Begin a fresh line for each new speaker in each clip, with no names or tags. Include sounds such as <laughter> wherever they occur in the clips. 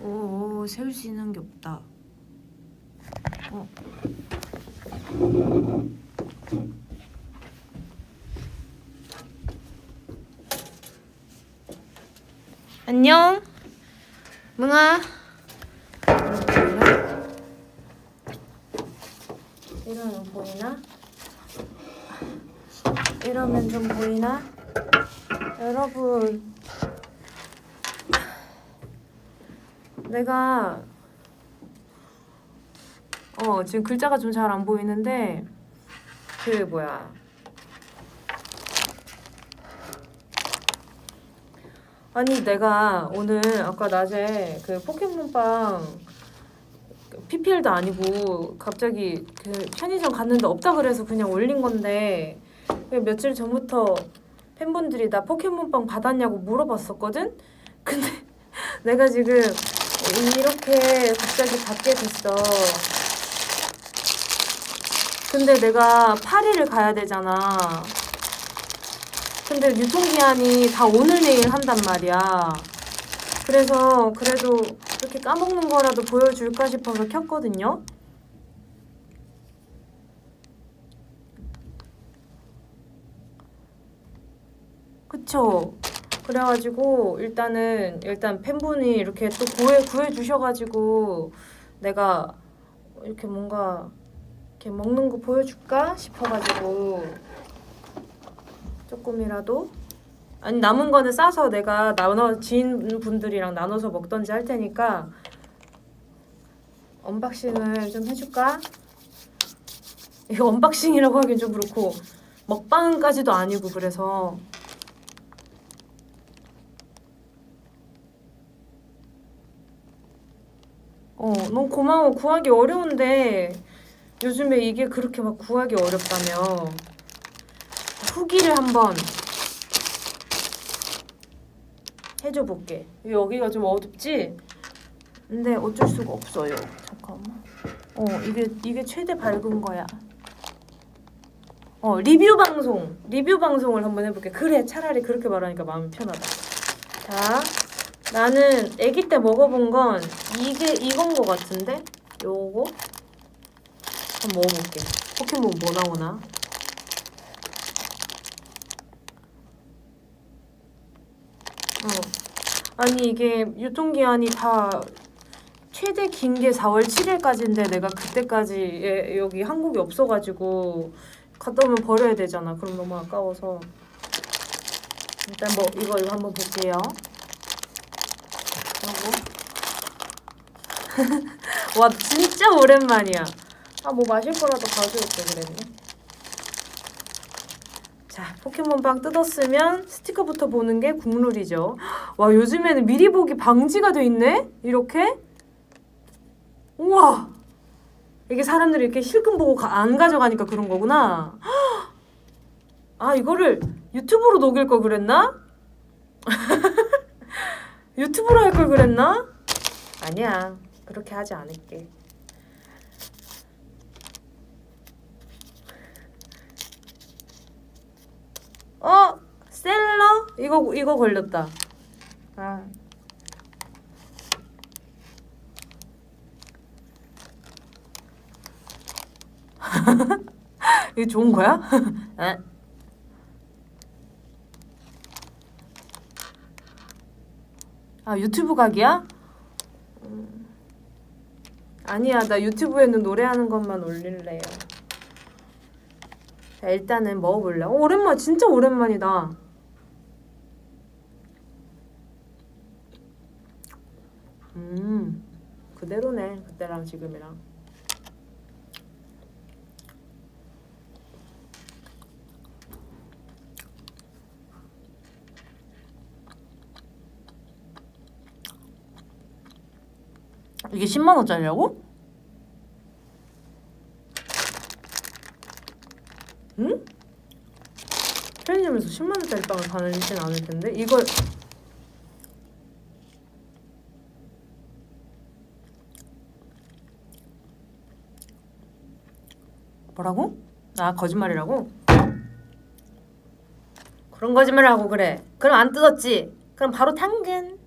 오, 세울 수 있는 게 없다. 어. 안녕. 뭉아. 이러면 보이나? 이러면 좀 보이나? 여러분. 내가 어 지금 글자가 좀 잘 안 보이는데 그 뭐야 아니 내가 오늘 아까 낮에 그 포켓몬빵 PPL도 아니고 갑자기 그 편의점 갔는데 없다 그래서 그냥 올린 건데 그 며칠 전부터 팬분들이 나 포켓몬빵 받았냐고 물어봤었거든? 근데 <laughs> 내가 지금 이렇게 갑자기 받게 됐어. 근데 내가 파리를 가야 되잖아. 근데 유통기한이 다 오늘 내일 한단 말이야. 그래서 그래도 이렇게 까먹는 거라도 보여줄까 싶어서 켰거든요. 그쵸? 그래가지고 일단은 일단 팬분이 이렇게 또 구해 구해 주셔가지고 내가 이렇게 뭔가 이렇게 먹는 거 보여줄까 싶어가지고 조금이라도 아니 남은 거는 싸서 내가 나눠 지인 분들이랑 나눠서 먹던지 할 테니까 언박싱을 좀 해줄까? 이거 언박싱이라고 하긴 좀 그렇고 먹방까지도 아니고 그래서 어, 너무 고마워. 구하기 어려운데 요즘에 이게 그렇게 막 구하기 어렵다며. 후기를 한번 해줘 볼게. 여기가 좀 어둡지? 근데 어쩔 수가 없어요. 잠깐만. 어, 이게 이게 최대 밝은 거야. 어, 리뷰 방송. 리뷰 방송을 한번 해 볼게. 그래, 차라리 그렇게 말하니까 마음이 편하다. 자, 나는 아기 때 먹어본 건 이게 이건 거 같은데? 요거? 한번 먹어볼게. 포켓몬 뭐 나오나? 어. 아니 이게 유통기한이 다 최대 긴 게 4월 7일까지인데 내가 그때까지 예, 여기 한국에 없어가지고 갔다 오면 버려야 되잖아. 그럼 너무 아까워서. 일단 뭐 이거 이거 한번 볼게요 <laughs> 와 진짜 오랜만이야. 아 뭐 마실 거라도 가져올게 그랬네 자 포켓몬빵 뜯었으면 스티커부터 보는 게 국룰이죠. 와 요즘에는 미리 보기 방지가 돼 있네? 이렇게? 우와! 이게 사람들이 이렇게 실금 보고 가- 안 가져가니까 그런 거구나. <gasps> 아 이거를 유튜브로 녹일 걸 그랬나? <laughs> 유튜브로 할 걸 그랬나? 아니야. 그렇게 하지 않을게. 어? 셀러? 이거 이거 걸렸다. 아. <laughs> 이거 좋은 거야? <laughs> 아 유튜브 각이야? 음. 아니야 나 유튜브에는 노래하는 것만 올릴래요 자 일단은 먹어볼래 어, 오랜만 진짜 오랜만이다 음 그대로네 그때랑 지금이랑 이게 10만 원짜리라고? 응? 편의점에서 10만 원짜리 빵을 파는 않을 텐데 이걸 뭐라고? 아 거짓말이라고? 그런 거짓말을 하고 그래 그럼 안 뜯었지? 그럼 바로 당근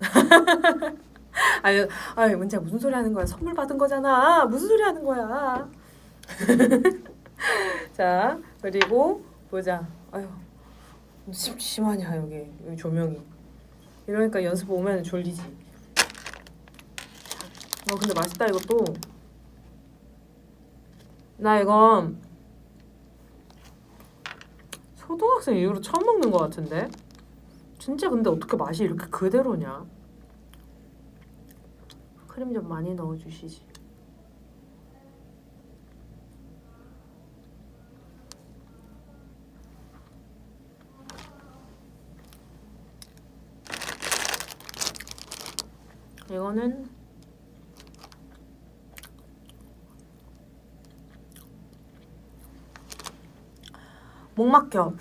<laughs> <laughs> 아니, 아니 문자 무슨 소리 하는 거야? 선물 받은 거잖아. 무슨 소리 하는 거야? <laughs> 자 그리고 보자. 아유 심 심하냐 여기 여기 조명이. 이러니까 연습 오면 졸리지. 어 근데 맛있다 이것도. 나 이거 초등학생 이후로 처음 먹는 것 같은데. 진짜 근데 어떻게 맛이 이렇게 그대로냐? 크림 좀 많이 넣어주시지. 이거는 목 <laughs> 막혀.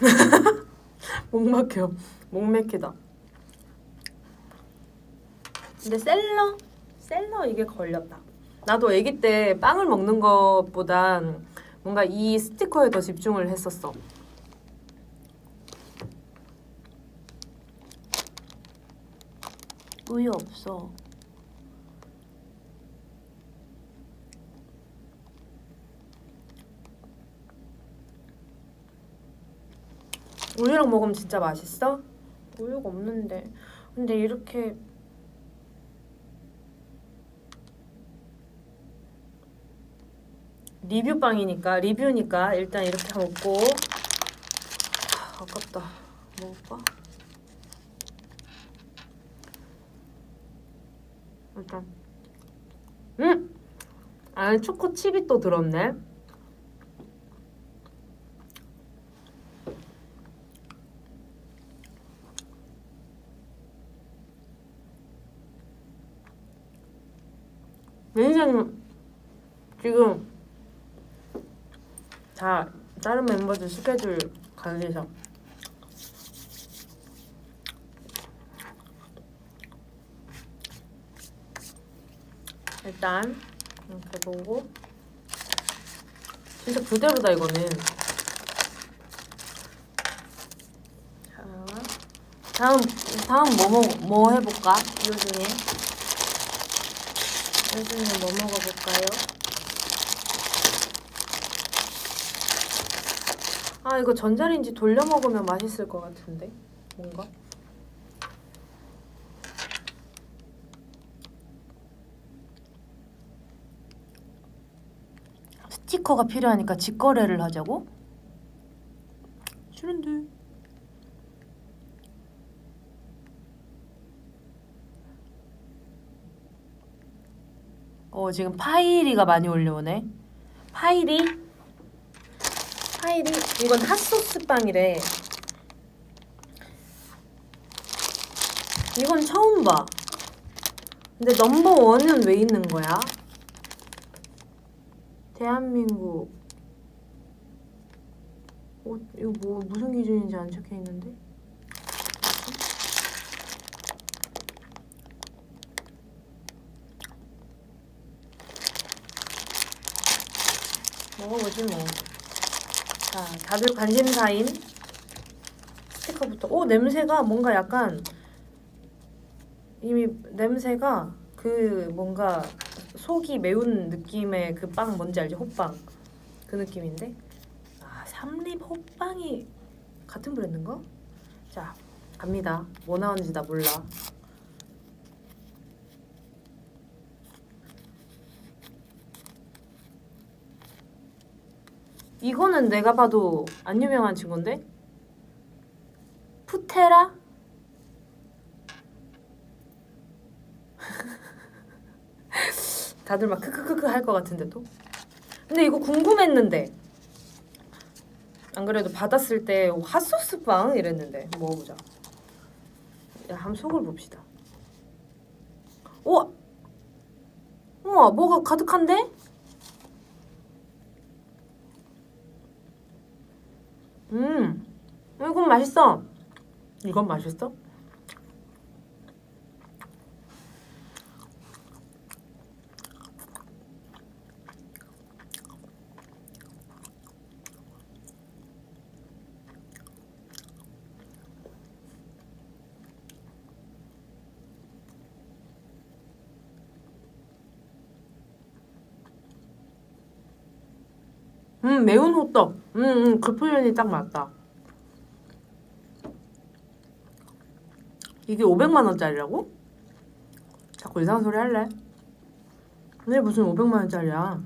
목 막혀. 목 맥히다. 근데 셀러 셀러 이게 걸렸다. 나도 아기 때 빵을 먹는 것보단 뭔가 이 스티커에 더 집중을 했었어. 우유 없어. 우유랑 먹으면 진짜 맛있어? 우유가 없는데. 근데 이렇게 리뷰빵이니까 리뷰니까 일단 이렇게 먹고 하, 아깝다 먹을까? 일단 음! 안에 초코 칩이 또 들었네 매니저님 지금 다 멤버들 스케줄 관리서 일단 이렇게 보고 진짜 그대로다 이거는 자 다음 다음 뭐, 먹, 뭐 해볼까? 이 중에 뭐 먹어볼까요? 아 이거 전자레인지 돌려 먹으면 맛있을 것 같은데 뭔가
스티커가 필요하니까 직거래를 하자고?
싫은데
어 지금 파이리가 많이 올려오네.
파이리 파이리 이건 핫소스 빵이래 이건 처음 봐 근데 넘버 원은 왜 있는 거야? 대한민국 어, 이거 뭐 무슨 기준인지 안 적혀 있는데? 먹어보지 뭐. 자, 다들 관심사인 스티커부터. 오, 냄새가 뭔가 약간 이미 냄새가 그 뭔가 속이 매운 느낌의 그 빵 뭔지 알지? 호빵. 그 느낌인데. 아, 삼립 호빵이 같은 브랜드인가? 자, 갑니다. 뭐 나오는지 나 몰라. 이거는 내가 봐도 안 유명한 친구인데? 푸테라? <laughs> 다들 막 크크크크 할 것 같은데 또? 근데 이거 궁금했는데 안 그래도 받았을 때 핫소스 빵 이랬는데 먹어보자 야, 한번 속을 봅시다 우와 우와 뭐가 가득한데? 음, 이건 맛있어. 이건 맛있어? 음 매운 호떡. 음그 표현이 딱 맞다. 이게 500만 원짜리라고? 자꾸 이상한 소리 할래? 근데 무슨 500만 원짜리야?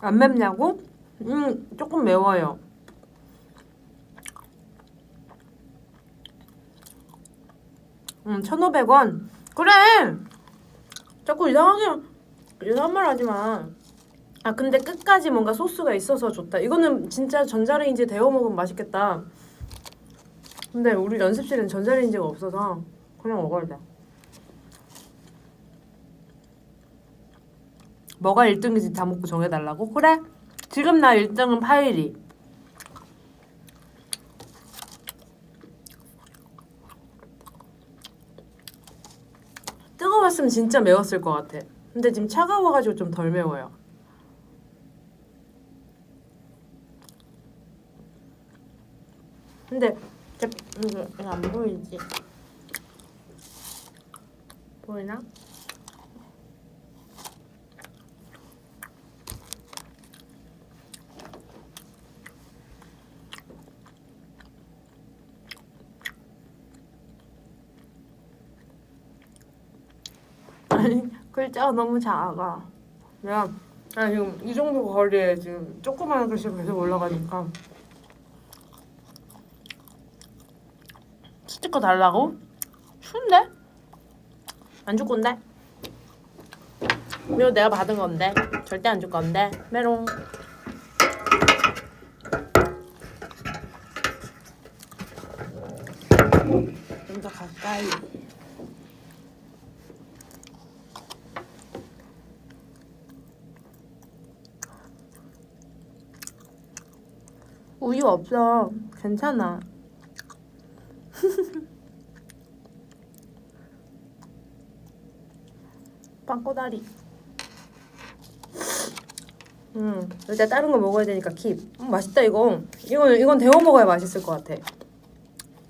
안 맵냐고? 음, 조금 매워요. 음, 1,500원. 그래! 자꾸 이상하게, 이상한 말 하지 마. 아, 근데 끝까지 뭔가 소스가 있어서 좋다. 이거는 진짜 전자레인지에 데워 먹으면 맛있겠다. 근데 우리 연습실엔 전자레인지가 없어서 그냥 먹어야 돼. 뭐가 1등인지 다 먹고 정해달라고? 그래? 지금 나 1등은 파일이. 뜨거웠으면 진짜 매웠을 것 같아. 근데 지금 차가워가지고 좀 덜 매워요. 근데 이거 안 보이지? 보이나? 아니 글자가 너무 작아. 내가 아 지금 이 정도 거리에 지금 조그마한 글씨가 계속 올라가니까 스티커 달라고? 추운데? 안 줄 건데? 이거 내가 받은 건데 절대 안 줄 건데 메롱 좀 더 가까이 우유 없어 괜찮아 <laughs> 빵꼬다리. 음, 일단 다른 거 먹어야 되니까 킵. 음, 맛있다 이거. 이건 이건 데워 먹어야 맛있을 것 같아.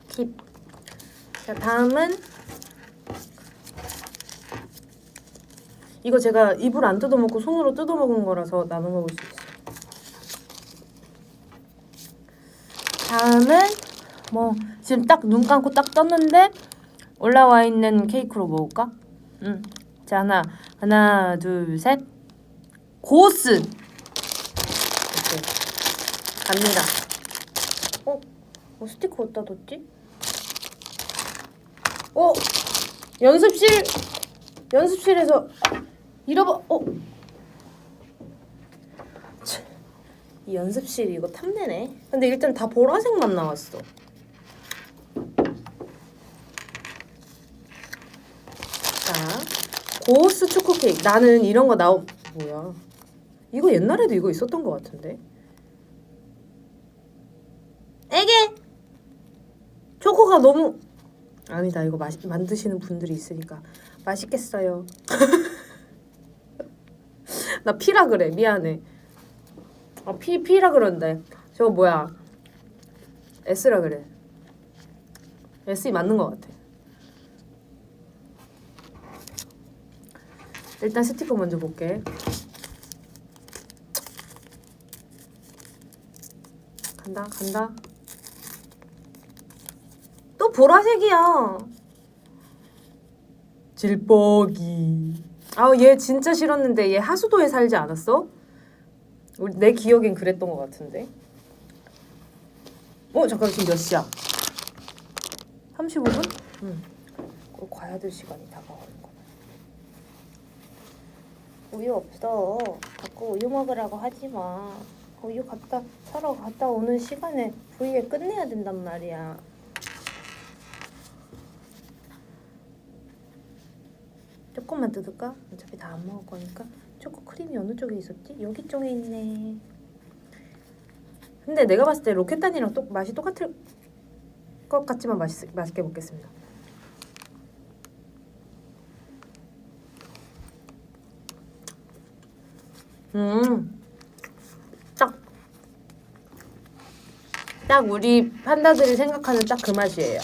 킵. 자 다음은 이거 제가 입을 안 뜯어 먹고 손으로 뜯어 먹은 거라서 나눠 먹을 수 있어. 다음은 뭐 지금 딱 눈 감고 딱 떴는데 올라와 있는 케이크로 먹을까? 응. 자 하나 하나 둘 셋. 고스. 오케이. 갑니다. 어? 어 스티커 어디다 뒀지? 어? 연습실 연습실에서 잃어버 어? 이 연습실 이거 탐내네. 근데 일단 다 보라색만 나왔어. 자, 고스 초코 케이크. 나는 이런 거 나오 뭐야? 이거 옛날에도 이거 있었던 것 같은데. 에게 초코가 너무 아니다. 이거 마시, 만드시는 분들이 있으니까 맛있겠어요. <laughs> 나 피라 그래. 미안해. 아, 피 피라 그런데 저거 뭐야? S라 그래. S 맞는 것 같아. 일단 스티커 먼저 볼게. 간다, 간다. 또 보라색이야. 질뻑이. 아우 얘 진짜 싫었는데 얘 하수도에 살지 않았어? 우리 내 기억엔 그랬던 것 같은데. 어 잠깐 지금 몇 시야? 35분? 응. 꼭 가야 될 시간이 다가오는 거. 우유 없어. 자꾸 우유 먹으라고 하지 마. 우유 갖다 사러 갔다 오는 시간에 부위에 끝내야 된단 말이야. 조금만 뜯을까? 어차피 다 안 먹을 거니까. 초코 크림이 어느 쪽에 있었지? 여기 쪽에 있네. 근데 내가 봤을 때 로켓단이랑 똑 맛이 똑같을 것 같지만 맛있, 맛있게 먹겠습니다. 음, 딱 딱 우리 판다들이 생각하는 딱 그 맛이에요.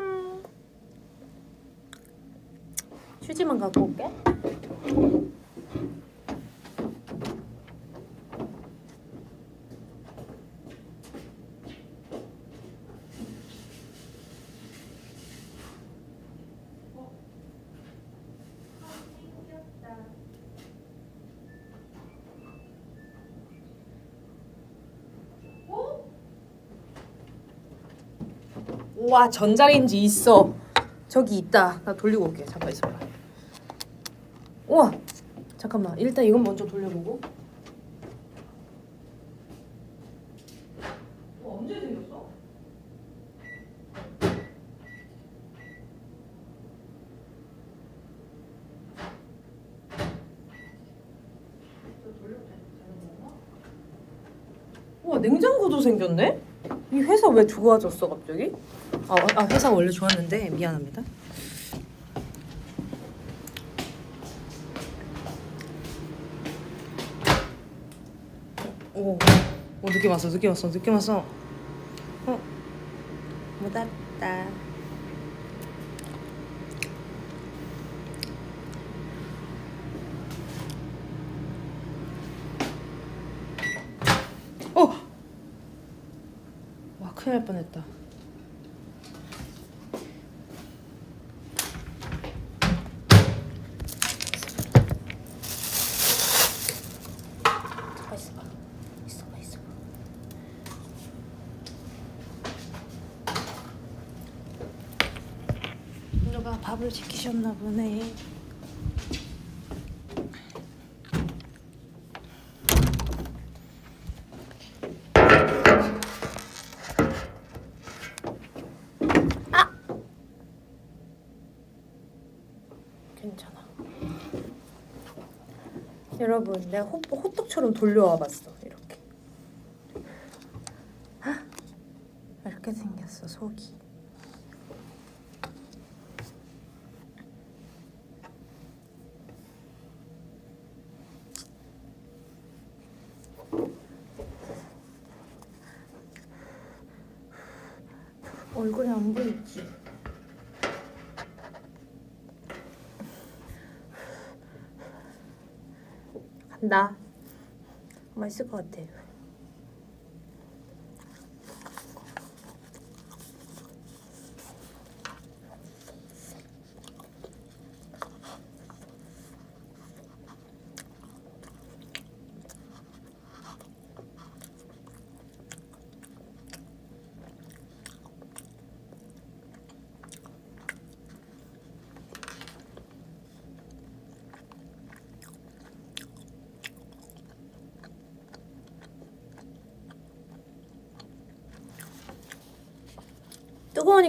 음. 휴지만 올게. 와 전자레인지 있어. 저기 있다. 나 돌리고 올게. 잠깐 있어봐. 우와 잠깐만. 일단 이건 먼저 돌려보고. 어, 언제 생겼어? 우와 냉장고도 생겼네? 이 회사 왜 좋아졌어 갑자기? 아, 아 회사 원래 좋았는데 미안합니다. 오 느낌 왔어, 느낌 왔어, 느낌 왔어. 어, 묻었다. 어, 와 큰일 날 뻔했다. 잠깐 있어봐. 있어봐, 있어봐. 누가 밥을 시키셨나 보네. 괜찮아. 여러분, 내가 호, 호떡처럼 돌려와 봤어. 이렇게. 아, 이렇게 생겼어 속이. 얼굴이 안 보이지? 간다. 맛있을 것 같아.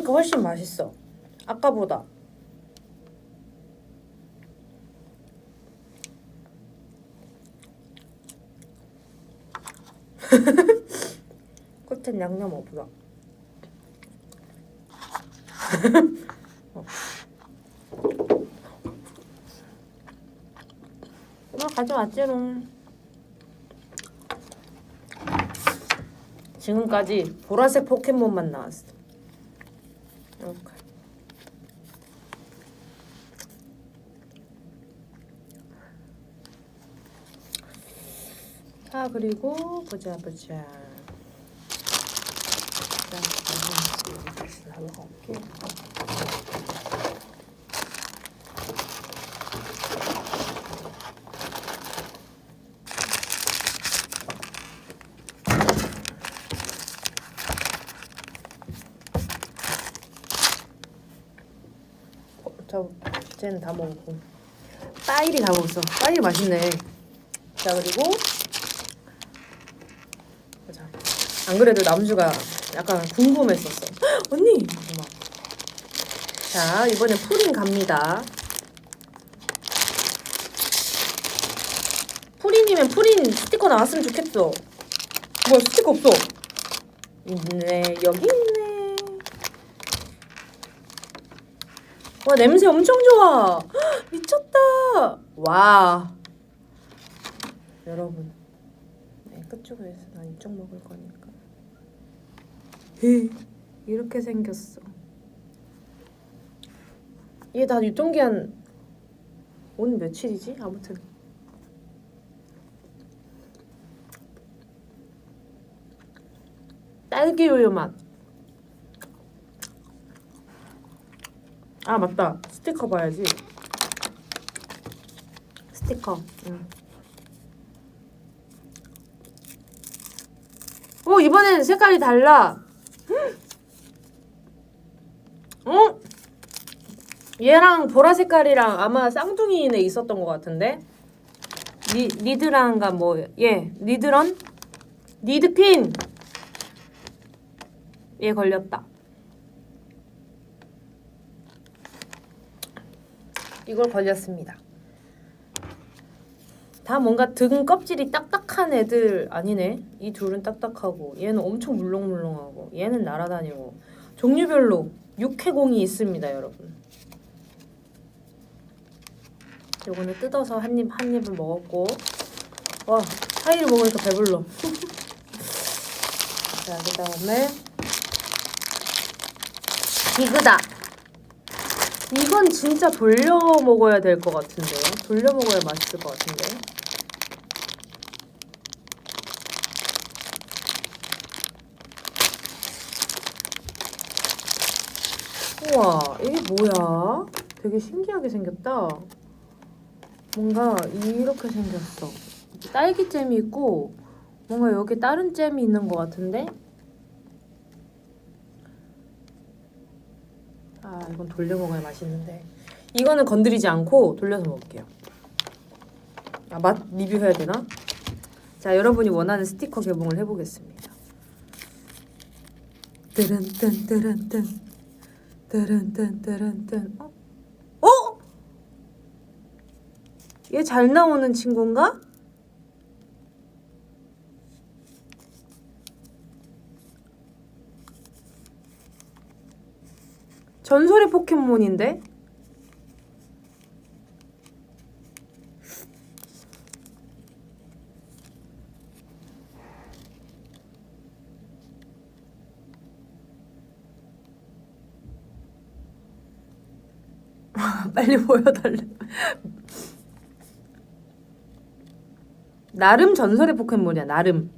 뜨거우니까 훨씬 맛있어. 아까보다. <laughs> 끝엔 양념 없어. 어. 나 가져왔지롱. 지금까지 보라색 포켓몬만 나왔어. 이렇게. 자 그리고 보자 보자. 자. 어, 자, 쟤는 다 먹었고. 빠일이 다 먹었어. 빠일이 맛있네. 자 그리고 보자. 안 그래도 남주가 약간 궁금했었어. 헉, 언니. 고마워. 자 이번에 푸린 갑니다. 푸린이면 푸린 스티커 나왔으면 좋겠어. 뭐야 스티커 없어. 있네 여기 있네. 와 냄새 엄청 좋아. 헉, 미쳤다. 와. 여러분. 네, 끝쪽에 있어. 난 이쪽 먹을 거니까. 헤, 이렇게 생겼어. 이게 다 유통기한 오늘 며칠이지? 아무튼 딸기 우유 맛. 아 맞다 스티커 봐야지. 스티커. 응. 오 이번엔 색깔이 달라. 어? 얘랑 보라 색깔이랑 아마 쌍둥이네 있었던 것 같은데. 리 리드랑가 뭐예 리드런 리드퀸 얘 걸렸다. 이걸 걸렸습니다. 다 뭔가 등 껍질이 딱딱한 애들 아니네. 이 둘은 딱딱하고 얘는 엄청 물렁물렁하고 얘는 날아다니고 종류별로 육해공이 있습니다, 여러분. 요거는 뜯어서 한입 한 입을 먹었고 와 파이를 먹으니까 배불러. <laughs> 자 그다음에 비그다. 이건 진짜 돌려 먹어야 될 것 같은데요. 돌려 먹어야 맛있을 것 같은데. 우와, 이게 뭐야? 되게 신기하게 생겼다. 뭔가 이렇게 생겼어. 딸기 잼이 있고, 뭔가 여기 다른 잼이 있는 것 같은데? 아, 이건 돌려 먹어야 맛있는데. 이거는 건드리지 않고 돌려서 먹을게요. 아, 맛 리뷰해야 되나? 자, 여러분이 원하는 스티커 개봉을 해보겠습니다. 뜨른 뜬 뜨른 뜬 뜨른뜬 뜨른뜬 어? 어? 얘 잘 나오는 친구인가? 전설의 포켓몬인데? 빨리 <laughs> 보여달래. 나름 전설의 포켓몬이야. 나름.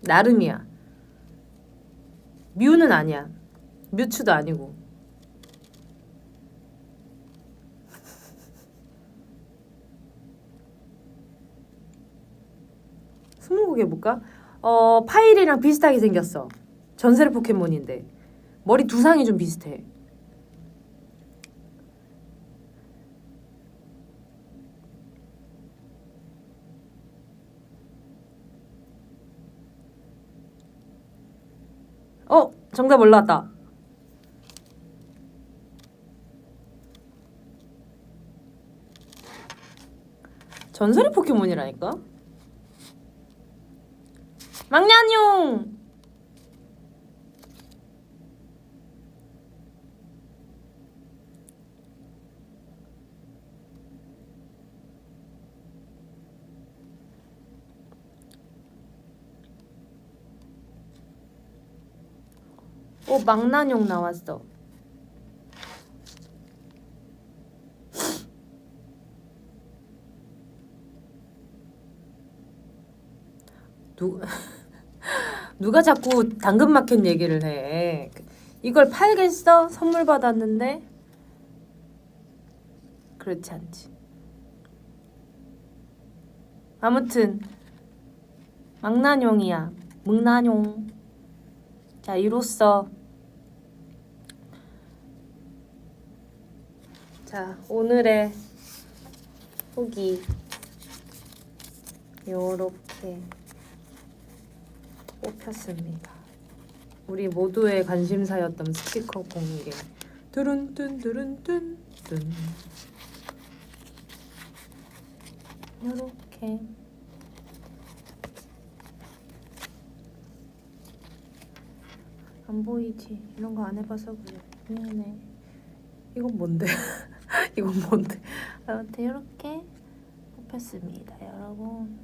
나름이야. 뮤는 아니야. 뮤츠도 아니고. 스무고개 볼까? 어 파일이랑 비슷하게 생겼어. 전설의 포켓몬인데 머리 두상이 좀 비슷해. 어 정답 올라왔다. 전설의 포켓몬이라니까? 망냐뇽! 오, 망나뇽 나왔어. 누 <laughs> 누가 자꾸 당근마켓 얘기를 해. 이걸 팔겠어? 선물 받았는데? 그렇지 않지. 아무튼 망나뇽이야. 묵나뇽. 자, 이로써 자, 오늘의 후기 요렇게 뽑혔습니다. 우리 모두의 관심사였던 스티커 공개. 두룬뚠 두룬뚠 뚠. 요렇게 안 보이지? 이런 거 안 해봐서 그래. 미안해. 이건 뭔데? <laughs> <laughs> 이건 뭔데? 아무튼 이렇게 뽑혔습니다, 여러분.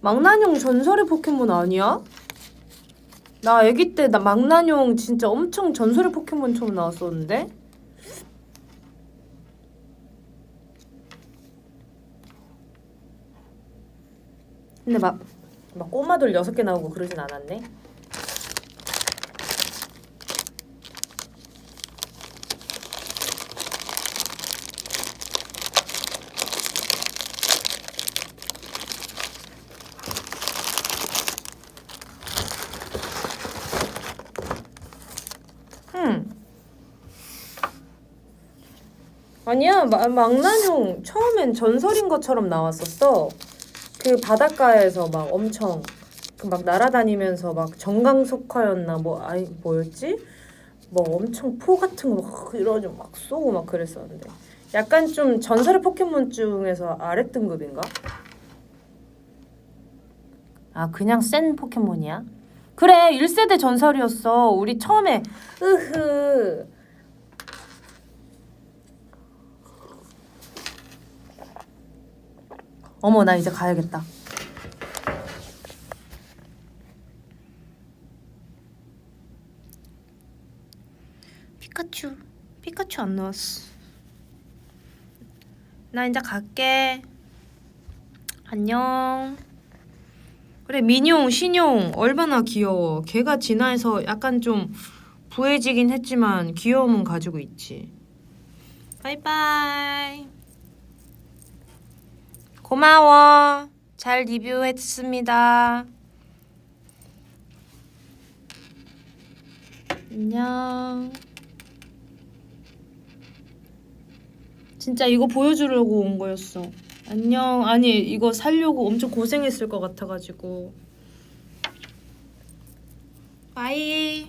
망나뇽 전설의 포켓몬 아니야? 나 아기 때 나 망나뇽 진짜 엄청 전설의 포켓몬처럼 나왔었는데? 근데 막, 막 꼬마돌 여섯 개 나오고 그러진 않았네. 음. 아니야, 마, 망나뇽 처음엔 전설인 것처럼 나왔었어. 그 바닷가에서 막 엄청 그 막 날아다니면서 막 정강석화였나 뭐 아니 뭐였지? 뭐 엄청 포 같은 거막 이러죠 막 쏘고 막 그랬었는데 약간 좀 전설의 포켓몬 중에서 아래 등급인가?
아 그냥 센 포켓몬이야? 그래 1세대 전설이었어 우리 처음에
으흐.
어머 나 이제 가야겠다. 피카츄 피카츄 안 나왔어. 나 이제 갈게. 안녕. 그래 민용 신용 얼마나 귀여워. 걔가 진화해서 약간 좀 부해지긴 했지만 귀여움은 가지고 있지. 바이바이 고마워. 잘 리뷰했습니다. 안녕. 진짜 이거 보여주려고 온 거였어. 안녕. 아니, 이거 살려고 엄청 고생했을 것 같아가지고. 바이.